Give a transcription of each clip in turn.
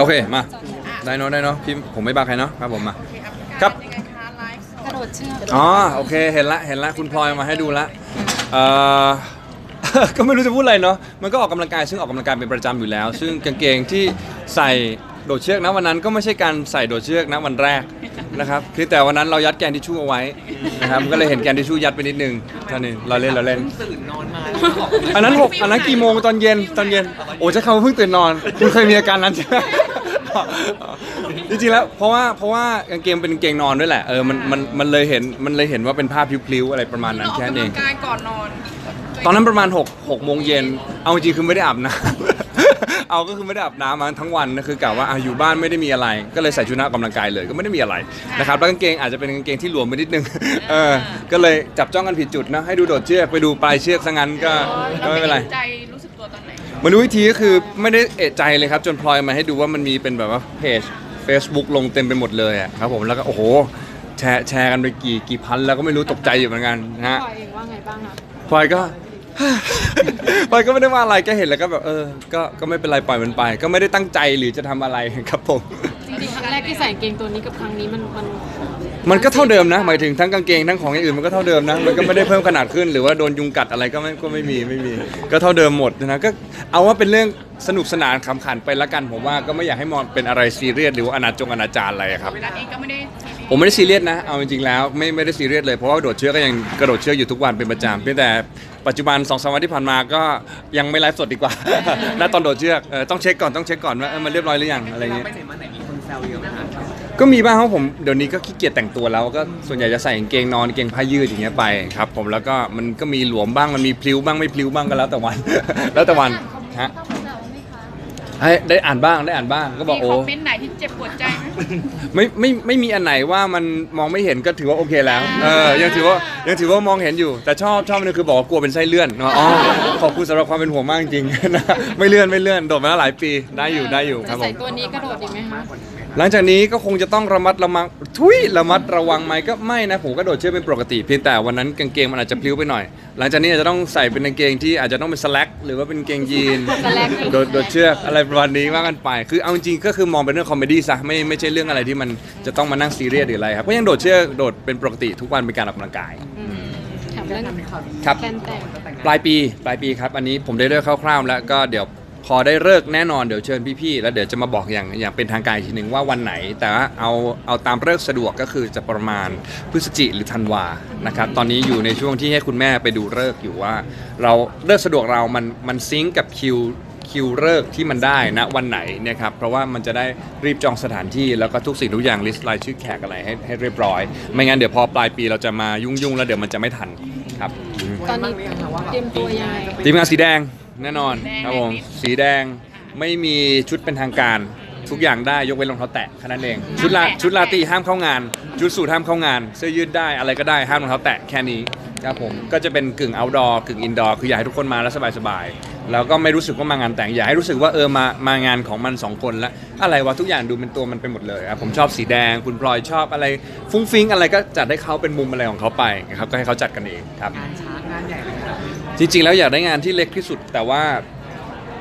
โอเคมา ได้เนาะได้เนาะพี่ผมไม่บักใครเนาะครับผมมา ครับ ยังไงคะไลฟ์สดกระโดดเชือกอ๋อโอเคเห็นละเห็นละคุณพลอยเอามาให้ดูละเอ่อ ก็ไม่รู้จะพูดอะไรเนาะมันก็ออกกำลังกายซึ่งออกกำลังกายเป็นประจำอยู่แล้ว ซึ่งกางเกงที่ใส่โดดเชือกนะวันนั้นก็ไม่ใช่การใส่โดดเชือกนะวันแรกนะครับคือแต่วันนั้นเรายัดแกนทิชชู่เอาไว้นะครับก็เลยเห็นแกนทิชชู่ยัดไปนิดนึงเท่านี้เราเล่นเราเล่น ตื่นนอนมาอันนั้นหกอันนั้นกี่โมงตอนเย็นตอนเย็น โอ้ใช้คำว่าเพิ่งตื่นนอน คุณเคยมีอาการนั้นใช่ไหม จริงๆแล้วเพราะว่าเพราะว่ากางเกงเป็นกางเกงนอนด้วยแหละเออมันมันมันเลยเห็นมันเลยเห็นว่าเป็นภาพพลิ้วๆอะไรประมาณนั้นออกแค่นั้นกำเอลังงกายก่อนนอน ตอนนั้นประมาณ6 6โมงเย็น เอาจริงๆคือไม่ได้อาบน้ำ เอาก็คือไม่ได้อาบน้ำมาทั้งวันนะคือกะว่าอะอยู่บ้านไม่ได้มีอะไร ก็เลยใส่ชุดนักออกกำลังกายเลยก็ไม่ได้มีอะไรนะครับแล้วกางเกงอาจจะเป็นกางเกงที่หลวมไปนิดนึง เออ ก็เลยจับจ้องกันผิดจุดนะให้ดูโดดเชือกไปดูปลายเชือกซะงั้นก็ก็ไม่เป็นไร ใจ มาดูวิธีก็คือไม่ได้เอะใจเลยครับจนพลอยมาให้ดูว่ามันมีเป็นแบบว่าเพจ Facebook ลงเต็มไปหมดเลยอะครับผมแล้วก็โอ้โหแชร์แชร์กันไปกี่กี่พันแล้วก็ไม่รู้ตกใจอยู่เหมือนกันนะฮะปล่อยเองว่าไงบ้างคะพลอยก็ พลอยก็ไม่ได้ว่าอะไรก็เห็นแล้วก็แบบเออก็ก็ไม่เป็นไรปล่อยมันไป ก็ไม่ได้ตั้งใจหรือจะทำอะไรครับผม จริงๆครั้งแรกที่ใส่กางเกงตัวนี้กับครั้งนี้มันมันมันก็เท่าเดิมนะ หมายถึงทั้งกางเกงทั้งของอย่างอื่นมันก็เท่าเดิมนะ มันก็ไม่ได้เพิ่มขนาดขึ้นหรือว่าโดนยุงกัดอะไรก็ไม่ก็ไม่มีไม่มี ก็เท่าเดิมหมดนะก็เอาว่าเป็นเรื่องสนุกสนานขำขันไปละกันผมว่าก็ไม่อยากให้มองเป็นอะไรซีเรียสหรือว่าอนาจงอนาจารอะไรอะครับ เวลาเองก็ไม่ได้ผมไม่ได้ซีเรียสนะ เอาจริงๆแล้วไม่ไม่ได้ซีเรียสเลยเพราะว่าโดดเชือกก็ยังกระโดดเชือกอยู่ทุกวันเป็นประจำเพียงแต่ปัจจุบัน2อสวันที่ผ่านมาก็ยังไม่ไลฟ์สดดีกว่า ณตอนโดดเชือกเออต้องเช็คก่อนต้องเช็คก่อนว่าเออมันเรียบร้อยหรือยังอะไรเราเงี้ย ไปไหนมาไหนมีคนแซวเยอะไหมคะก็มีบ้างครับผมเดี๋ยวนี้ก็ขี้เกียจแต่งตัวแล้วก็ส่วนใหญ่จะใส่กางเกงนอนกางเกงผ้ายืดอย่างเงี้ยไปครับ ผมแล้วก็มันก็มีหลวมบ้างมันมีพลิ้วบ้างไม่พลิ้วบ้างก็แล้วแต่วัน แล้วแต่วันฮะให้ได้อ่านบ้างได้อ่านบ้างก็บอกมีโอ้คอมเมนต์ไหนที่เจ็บปวดใจไหมไม่ไม่ไม่มีอันไหนว่ามันมองไม่เห็นก็ถือว่าโอเคแล้วเออยังถือว่ายังถือว่ามองเห็นอยู่ แต่ชอบชอบนึงคือบอกว่ากลัวเป็นไส้เลื่อนอ๋อขอบคุณสำหรับความเป็นห่วงมากจริงๆนะไม่เลื่อนไม่เลื่อนโดดมาแล้วหลายปีได้อยู่ได้อยู่คจะรับผใส่มตัวนี้กระโดดอีกไหมคะ หลังจากนี้ก็คงจะต้องระมัดระวังทุยระมัดระวังไหมก็ไม่นะผมก็โดดเชือกเป็นปกติเพียงแต่วันนั้นกางเกงมันอาจจะพลิ้วไปหน่อย หลังจากนี้อาจจะต้องใส่เป็นกางเกงที่อาจจะต้องเป็นสแลกหรือว่าเป็นกางเกงยีนสแลกโดดโดดเชือกอะไรประมาณนี้ว่ากันไป คือเอาจริงๆก็คือมองเป็นเรื่องคอมเมดี้ซะไม่ไม่ใช่เรื่องอะไรที่มันจะต้องมานั่งซีเรียสหรืออะไรครับก็ยังโดดเชือกโดดเป็นปกติทุกวันเป็นการออกกำลังกายอืมถามเรื่องครับแคนแต่ง ปลายปีปลายปีครับ อันนี้ผมได้เลิกคร่าวๆแล้วก็เดี๋ยว พอได้เลิกแน่นอนเดี๋ยวเชิญพี่ๆแล้วเดี๋ยวจะมาบอกอย่างอย่างเป็นทางการอีกทีหนึ่งว่าวันไหน แต่ว่าเอาเอาตามเลิกสะดวกก็คือจะประมาณพฤศจิหรือธันวานะครับตอนนี้อยู่ในช่วงที่ให้คุณแม่ไปดูเลิกษ์อยู่ว่า เราเลิกสะดวกเรามันมันซิงก์กับคิวคิวเลิกษ์ที่มันได้นะวันไหนเนี่ยครับเพราะว่ามันจะได้รีบจองสถานที่แล้วก็ทุกสิ่งทุกอย่างลิสต์รายชื่อแขกอะไรให้ให้เรียบร้อย ไม่งั้นเดี๋ยวพอปลายปีเราจะมายุ่งๆแล้วเดี๋ยวมันจะไม่ทันครับตอนนี้เตรียมตัวยังไง ทีมงานสีแดง แน่นอนครับผมสีแดงไม่มีชุดเป็นทางการ ทุกอย่างได้ยกเว้นรองเท้าแตะแค่นั้นเอง ชุดลาชุดลาตรีห้ามเข้างาน ชุดสูทห้ามเข้างาน เสื้อยืดได้อะไรก็ได้ห้ามรองเท้าแตะแค่นี้ ครับผมก็จะเป็นกึ่ง outdoor กึ่ง indoor คืออยากให้ทุกคนมาแล้วสบายๆแล้วก็ไม่รู้สึกว่ามางานแต่งอยากให้รู้สึกว่าเออมามางานของมันสองคนแล้วอะไรวะทุกอย่างดูเป็นตัวมันไปหมดเลยครับผมชอบสีแดงคุณพลอยชอบอะไรฟุ้งฟิ้งอะไรก็จัดให้เขาเป็นมุมอะไรของเขาไปครับก็ให้เขาจัดกันเองครับงานช้างงานใหญ่เลยค่ะจริงๆ แล้วอยากได้งานที่เล็กที่สุดแต่ว่า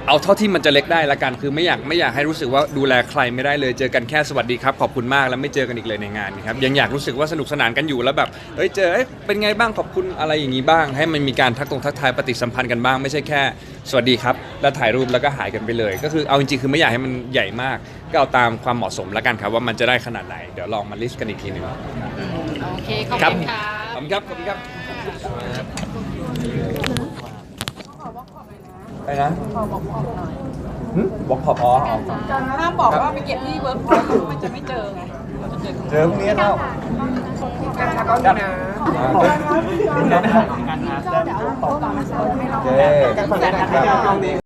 เอาเท่าที่มันจะเล็กได้ละกันคือไม่อยากไม่อยากให้รู้สึกว่าดูแลใครไม่ได้เลยเจอกันแค่สวัสดีครับขอบคุณมากแล้วไม่เจอกันอีกเลยในงานนะครับยังอยากรู้สึกว่าสนุกสนานกันอยู่แล้วแบบเฮ้ยเจอเอ้ยเป็นไงบ้างขอบคุณอะไรอย่างนี้บ้าง ให้มันมีการทักตรงทักทายปฏิสัมพันธ์กันบ้างไม่ใช่แค่ สวัสดีครับ แล้วถ่ายรูปแล้วก็หายกันไปเลย ก็คือเอาจริงๆคือไม่อยากให้มันใหญ่มาก ก็เอาตามความเหมาะสมละกันครับว่ามันจะได้ขนาดไหนเดี๋ยวลองมาลิสต์กันอีกทีหนึงโอเคขอบครับคุณค่ะขอบคุณครับขอบคุณครับ ไปนะหึบอกขอบอ๋ออ๋อห้ามบอกว่าไปเก็บที่เวิร์กพอยต์มันจะไม่เจอไงเจอพรุ่งนี้แล้วนะคะก็มีนะโอเค